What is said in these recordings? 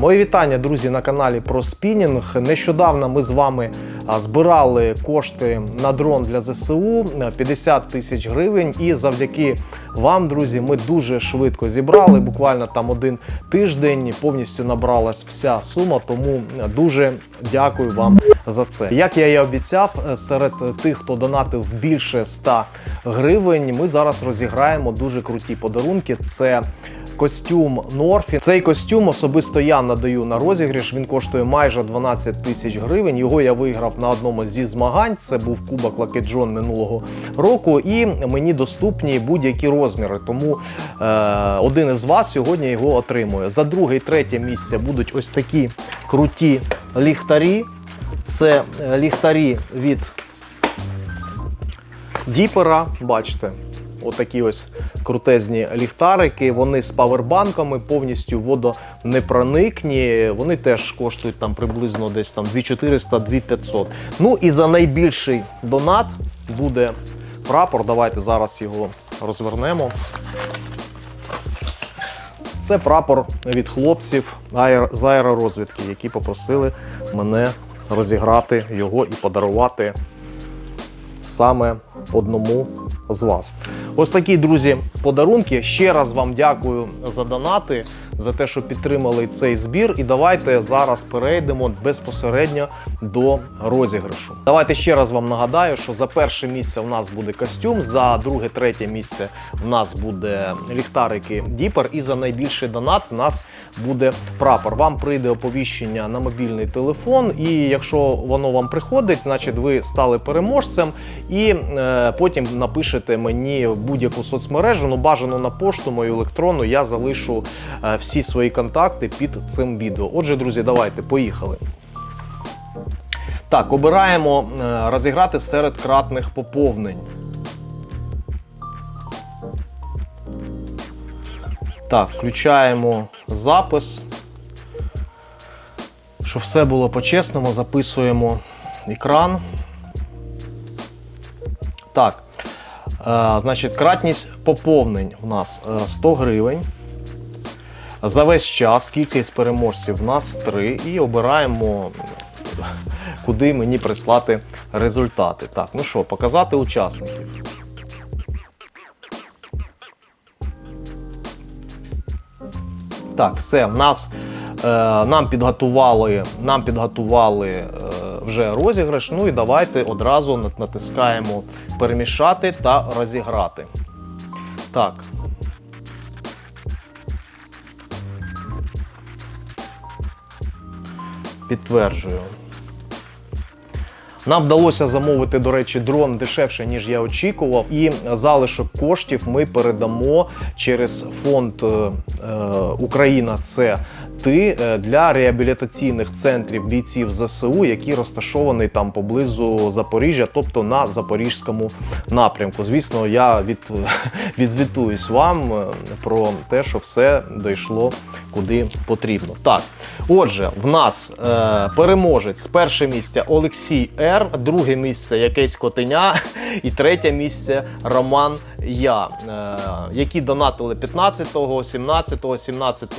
Мої вітання, друзі, на каналі про спінінг. Нещодавно ми з вами збирали кошти на дрон для ЗСУ е, 50 тисяч гривень. І завдяки вам, друзі, ми дуже швидко зібрали. Буквально там один тиждень повністю набралась вся сума. Тому е, дуже дякую вам за це. Як я і обіцяв, е, серед тих, хто донатив більше 100 гривень, ми зараз розіграємо дуже круті подарунки. Це Костюм Норфі. Цей костюм особисто я надаю на розіграш. Він коштує майже 12 тисяч гривень. Його я виграв на одному зі змагань. Це був Кубок Лакеджон минулого року. І мені доступні будь-які розміри. Тому е, один із вас сьогодні його отримує. За друге і третє місце будуть ось такі круті ліхтарі. Це е, ліхтарі від Діпера. Бачите, отакі ось крутезні ліхтарики. Вони з павербанками, повністю водонепроникні. Вони теж коштують там приблизно десь там 2400-2500. Ну і за найбільший донат буде прапор. Давайте зараз його розвернемо. Це прапор від хлопців з аеророзвідки, які попросили мене розіграти його і подарувати саме одному з вас. Ось такі, друзі, подарунки. Ще раз вам дякую за донати, за те, що підтримали цей збір. І давайте зараз перейдемо безпосередньо до розіграшу. Давайте ще раз вам нагадаю, що за перше місце в нас буде костюм, за друге, третє місце в нас буде ліхтарики Діпер, і за найбільший донат в нас буде прапор. Вам прийде оповіщення на мобільний телефон, і якщо воно вам приходить, значить ви стали переможцем, і е, потім напишете мені будь-яку соцмережу, ну бажано на пошту мою електронну. Я залишу е, всі свої контакти під цим відео. Отже, друзі, давайте поїхали. Так, обираємо е, розіграти серед кратних поповнень. Так, включаємо запис. Щоб все було по-чесному, записуємо екран. Так. Е, значить, кратність поповнень у нас е, 100 гривень. За весь час кількість переможців у нас 3. І обираємо, куди мені прислати результати. Так, ну що, показати учасників. Так, все, в нас е, нам підготували, нам підготували е, вже розіграш. Ну і давайте одразу натискаємо перемішати та розіграти. Так. Підтверджую. Нам вдалося замовити, до речі, дрон дешевше, ніж я очікував, і залишок коштів ми передамо через фонд е, е, Україна це ти е, для реабілітаційних центрів бійців ЗСУ, які розташовані там поблизу Запоріжжя, тобто на запорізькому напрямку. Звісно, я від, відзвітуюсь вам е, про те, що все дійшло куди потрібно. Так, отже, в нас е, переможець перше місце Олексій Р, друге місце якесь котеня, і третє місце Роман Я, е, які донатили 15, 17, 17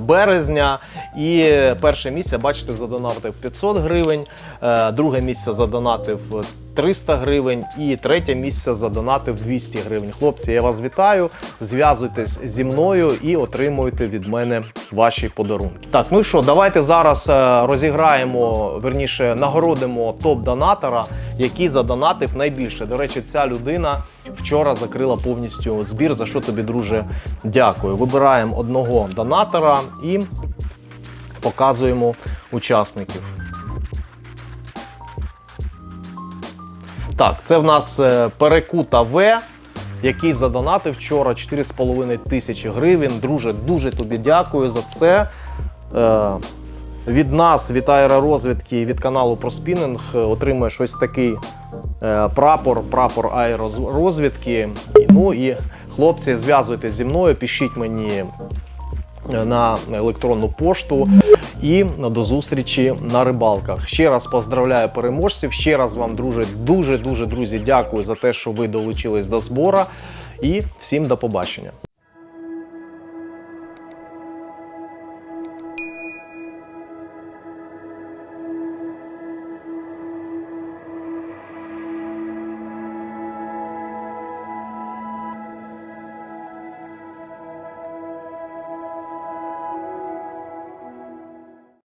березня. І перше місце, бачите, задонатив 500 гривень, е, друге місце задонатив 300 гривень і третє місце задонатив 200 гривень. Хлопці, я вас вітаю. Зв'язуйтесь зі мною і отримуйте від мене ваші подарунки. Так, ну і що, давайте зараз е, розіграємо, верніше, нагородимо топ-донатора, який задонатив найбільше. До речі, ця людина вчора закрила повністю збір. За що тобі, друже, дякую. Вибираємо одного донатора і показуємо учасників. Так, це в нас е, перекута В, який задонатив вчора 4,5 тисячі гривень. Друже, дуже тобі дякую за це. Е, від нас, від аеророзвідки, від каналу про спінінг е, отримуєш ось такий прапор, прапор аеророзвідки. Ну і хлопці, зв'язуйтесь зі мною, пишіть мені на електронну пошту і до зустрічі на рибалках. Ще раз поздравляю переможців. Ще раз вам, друже, дуже дуже друзі, дякую за те, що ви долучились до збору. І всім до побачення.